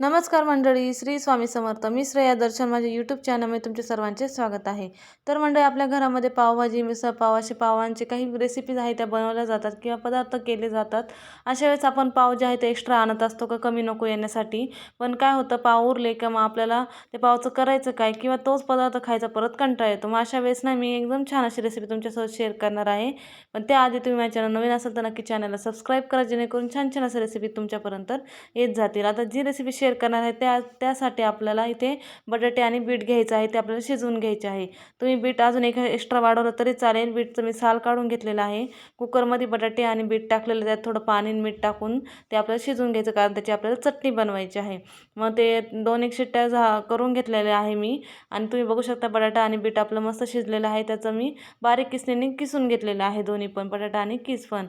नमस्कार मंडळी श्री स्वामी समर्थ. मी श्रेया दर्शन. माझ्या यूट्यूब चॅनलमध्ये तुमचे सर्वांचे स्वागत आहे. तर मंडळी आपल्या घरामध्ये पावभाजी मिसळ पाव असे पावांचे काही रेसिपीज आहेत त्या बनवल्या जातात किंवा पदार्थ केले जातात. अशा वेळेस आपण पाव जे आहे ते एक्स्ट्रा आणत असतो का कमी नको येण्यासाठी? पण काय होतं पाव उरले का मग आपल्याला ते पावचं करायचं काय किंवा तोच पदार्थ खायचा परत कंटाळा येतो. मग अशा वेळेस ना मी एकदम छान अशी रेसिपी तुमच्यासोबत शेअर करणार आहे. पण त्याआधी तुम्ही माझ्या चॅनल नवीन असेल तर नक्की चॅनलला सबस्क्राईब करा जेणेकरून छान छान अशा रेसिपी तुमच्यापर्यंत येत जातील. आता जी रेसिपी शेअर करणार आहे. त्या त्यासाठी आपल्याला इथे बटाटे आणि बीट घ्यायचं आहे. ते आपल्याला शिजवून घ्यायचे आहे. तुम्ही बीट अजून एक एक्स्ट्रा वाढवलं तरी चालेल. बीटचं मी साल काढून घेतलेलं आहे. कुकरमध्ये बटाटे आणि बीट टाकलेलं त्यात थोडं पाणी आणि मीठ टाकून ते आपल्याला शिजवून घ्यायचं कारण त्याची आपल्याला चटणी बनवायची आहे. मग ते दोन एक शिट्ट्या झा करून घेतलेले आहे मी. आणि तुम्ही बघू शकता बटाटा आणि बीट आपलं मस्त शिजलेलं आहे. त्याचं मी बारीक किसणीने किसून घेतलेलं आहे. दोन्ही पण बटाटा आणि किस पण.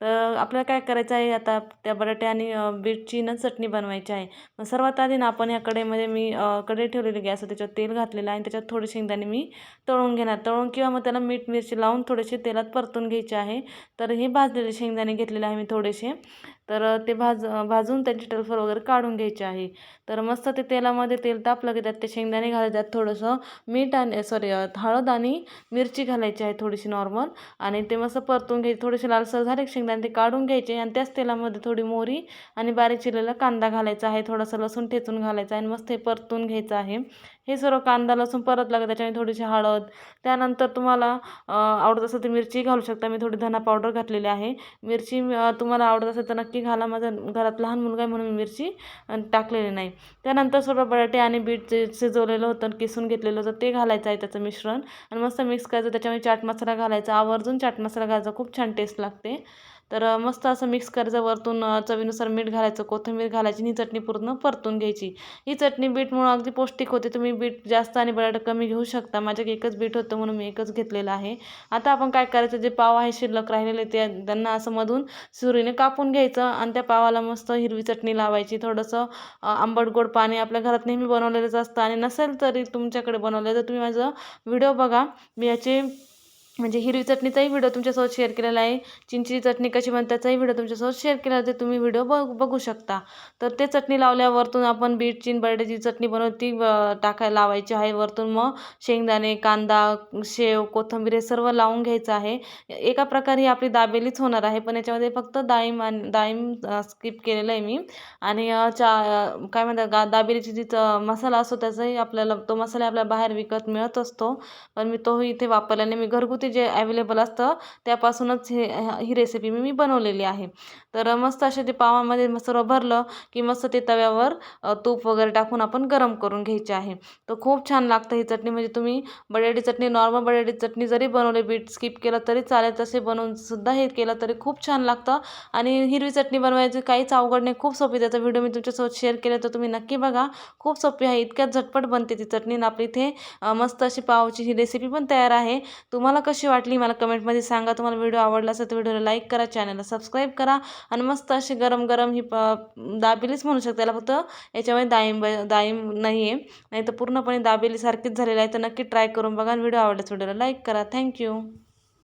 तर आपल्याला काय करायचं आहे? आता त्या बटाटे आणि बीटची ना चटणी बनवायची आहे. सर्वात आधी ना आपण या कढईमध्ये मी कढई ठेवलेली गॅस त्याच्यात तेल घातलेलं आहे आणि त्याच्यात थोडे शेंगदाणे मी तळून घेणार. तळून किंवा मग त्याला मीठ मिरची लावून थोडेसे तेलात परतून घ्यायचे आहे. तर हे भाजलेले शेंगदाणे घेतलेले आहे मी थोडेसे. तर ते भाज भाजून त्यांची टर्फर वगैरे काढून घ्यायची आहे. तर मस्त ते तेलामध्ये तेल तापलं की त्यात ते शेंगदाणे घालायचे त्यात थोडंसं मीठ आणि सॉरी हळद आणि मिरची घालायची आहे थोडीशी नॉर्मल आणि ते मस्त परतून घ्यायचे थोडेसे लालसर झाले शेंगदाणे ते काढून घ्यायचे आणि त्याच तेलामध्ये थोडी मोहरी आणि बारीक चिरलेला कांदा घालायचा आहे. थोडासा लसूण ठेचून घालायचा आहे आणि मस्त हे परतून घ्यायचं आहे. हे सर्व कांदा लसूण परत लागत त्याच्याने थोडीशी हळद त्यानंतर तुम्हाला आवडत असेल तर मिरची घालू शकता. मी थोडी धना पावडर घातलेली आहे. मिरची तुम्हाला आवडत असेल तर नक्की घाला माझा घरात लहान मुलगा आहे म्हणून मिरची टाकलेली नाही. त्यानंतर सर्व बटाटे आणि बीट जे शिजवलेलं होतं किसून घेतलेलं होतं ते घालायचं आहे त्याचं मिश्रण. आणि मस्त मिक्स करायचं त्याच्यामध्ये चाट मसाला घालायचा. आवर्जून चाट मसाला घालायचा खूप छान टेस्ट लागते. तर मस्त असं मिक्स करायचं वरतून चवीनुसार मीठ घालायचं कोथिंबीर घालायची ही चटणी पूर्ण परतून घ्यायची. ही चटणी बीटमुळं अगदी पौष्टिक होते. तुम्ही बीट जास्त आणि बटाटा कमी घेऊ शकता. माझ्याकडे एकच बीट होतं म्हणून मी एकच घेतलेलं आहे. आता आपण काय करायचं? जे पाव आहे शिल्लक राहिलेले ते त्यांना असं मधून सुरीने कापून घ्यायचं आणि त्या पावाला मस्त हिरवी चटणी लावायची. थोडंसं आंबट गोड पाणी आपल्या घरात नेहमी बनवलेलंच असतं आणि नसेल तरी तुमच्याकडे बनवलं तर तुम्ही माझं व्हिडिओ बघा मी याचे म्हणजे हिरवी चटणीचाही व्हिडिओ तुमच्यासोबत शेअर केलेला आहे. चिंचेची चटणी कशी बनते त्याचाही व्हिडिओ तुमच्यासोबत शेअर केला ते तुम्ही व्हिडिओ बघ बघू शकता. तर ते चटणी लावल्यावरतून आपण बीट चिन बर्डेची चटणी बनवून ती टाकाय लावायची आहे. वरतून मग शेंगदाणे कांदा शेव कोथिंबीर हे सर्व लावून घ्यायचं आहे. एका प्रकारे ही आपली दाबेलीच होणार आहे पण याच्यामध्ये फक्त डाळिंब आणि डाळिंब स्किप केलेलं आहे मी. आणि चा काय म्हणतात गा दाबेलीची जी मसाला असतो त्याचाही आपल्याला तो मसाला आपल्याला बाहेर विकत मिळत असतो. पण मी तोही इथे वापरल्याने मी घरगुती जे अवेलेबल असतं त्यापासूनच हे ही रेसिपी मी मी बनवलेली आहे. तर मस्त असे ते पावामध्ये सर्व भरलं की मस्त ते तव्यावर तूप वगैरे टाकून आपण गरम करून घ्यायचे आहे. तर खूप छान लागतं ही चटणी. म्हणजे तुम्ही बटाटी चटणी नॉर्मल बटाटी चटणी जरी बनवली बीट स्किप केलं तरी चालेल. तसे बनवून सुद्धा हे केलं तरी खूप छान लागतं. आणि हिरवी चटणी बनवायची काहीच अवघड नाही. खूप सोपी. त्याचा व्हिडिओ मी तुमच्यासोबत शेअर केला तर तुम्ही नक्की बघा. खूप सोपी आहे. इतक्यात झटपट बनते ती चटणी. आपली इथे मस्त अशी पावची ही रेसिपी पण तयार आहे. तुम्हाला कशी वाटली मला कमेंटमध्ये सांगा. तुम्हाला व्हिडिओ आवडला असेल तर व्हिडिओला लाईक करा चॅनलला सबस्क्राईब करा. आणि मस्त अशी गरम गरम ही प दाबेलीच म्हणू शकते त्याला फक्त. याच्यामध्ये दाईंब दाईंब नाही आहे नाही तर पूर्णपणे दाबेलीसारखीच झालेली आहे. तर नक्की ट्राय करून बघा आणि व्हिडिओ आवडल्यास व्हिडिओला लाईक करा. थँक्यू